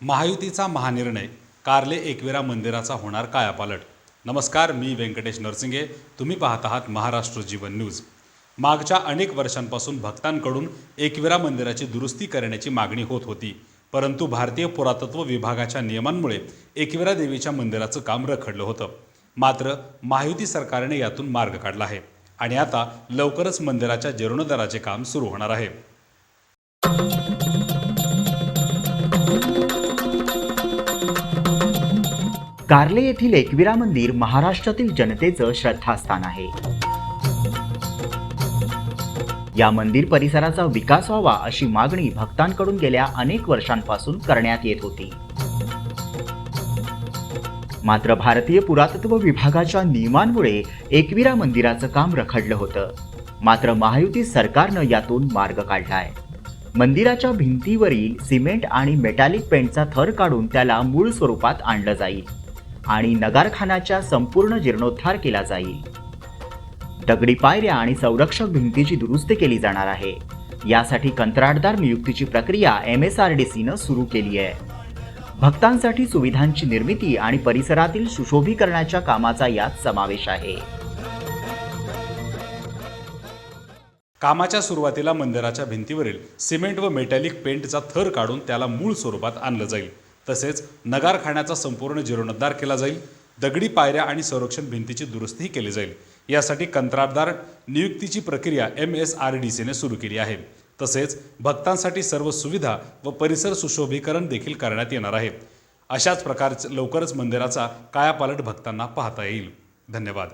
महायुतीचा महानिर्णय. कार्ले एकविरा मंदिराचा होणार कायापालट. नमस्कार मी व्यंकटेश नरसिंगे. तुम्ही पाहत आहात महाराष्ट्र जीवन न्यूज. मागच्या अनेक वर्षांपासून भक्तांकडून एकविरा मंदिराची दुरुस्ती करण्याची मागणी होत होती. परंतु भारतीय पुरातत्व विभागाच्या नियमांमुळे एकविरा देवीच्या मंदिराचं काम रखडलं होतं. मात्र महायुती सरकारने यातून मार्ग काढला आहे. आणि आता लवकरच मंदिराच्या जीर्णोद्धाराचे काम सुरू होणार आहे. कार्ले येथील एकविरा मंदिर महाराष्ट्रातील जनतेचं श्रद्धास्थान आहे. या मंदिर परिसराचा विकास व्हावा अशी मागणी भक्तांकडून गेल्या अनेक वर्षांपासून करण्यात येत होती. मात्र भारतीय पुरातत्व विभागाच्या नियमांमुळे एकविरा मंदिराचं काम रखडलं होतं. मात्र महायुती सरकारनं यातून मार्ग काढलाय. मंदिराच्या भिंतीवरील सिमेंट आणि मेटॅलिक पेंटचा थर काढून त्याला मूळ स्वरूपात आणलं जाईल. आणि नगारखानाच्या संपूर्ण जीर्णोद्धार केला जाईल. दगडी पायऱ्या आणि संरक्षक भिंतीची दुरुस्ती केली जाणार आहे. यासाठी कंत्राटदार नियुक्तीची प्रक्रिया एम एस आर डी सीनं सुरू केली आहे. भक्तांसाठी सुविधांची निर्मिती आणि परिसरातील सुशोभीकरणाच्या कामाचा यात समावेश आहे. कामाच्या सुरुवातीला मंदिराच्या भिंतीवरील सिमेंट व मेटॅलिक पेंटचा थर काढून त्याला मूळ स्वरूपात आणलं जाईल. तसेच नगारखान्याचा संपूर्ण जीर्णोद्धार केला जाईल दगडी पायऱ्या आणि संरक्षण भिंतीची दुरुस्तीही केली जाईल. यासाठी कंत्राटदार नियुक्तीची प्रक्रिया एम एस आर डी सीने सुरू केली आहे. तसेच भक्तांसाठी सर्व सुविधा व परिसर सुशोभीकरण देखील करण्यात येणार आहे. अशाच प्रकारचं लवकरच मंदिराचा कायापालट भक्तांना पाहता येईल. धन्यवाद.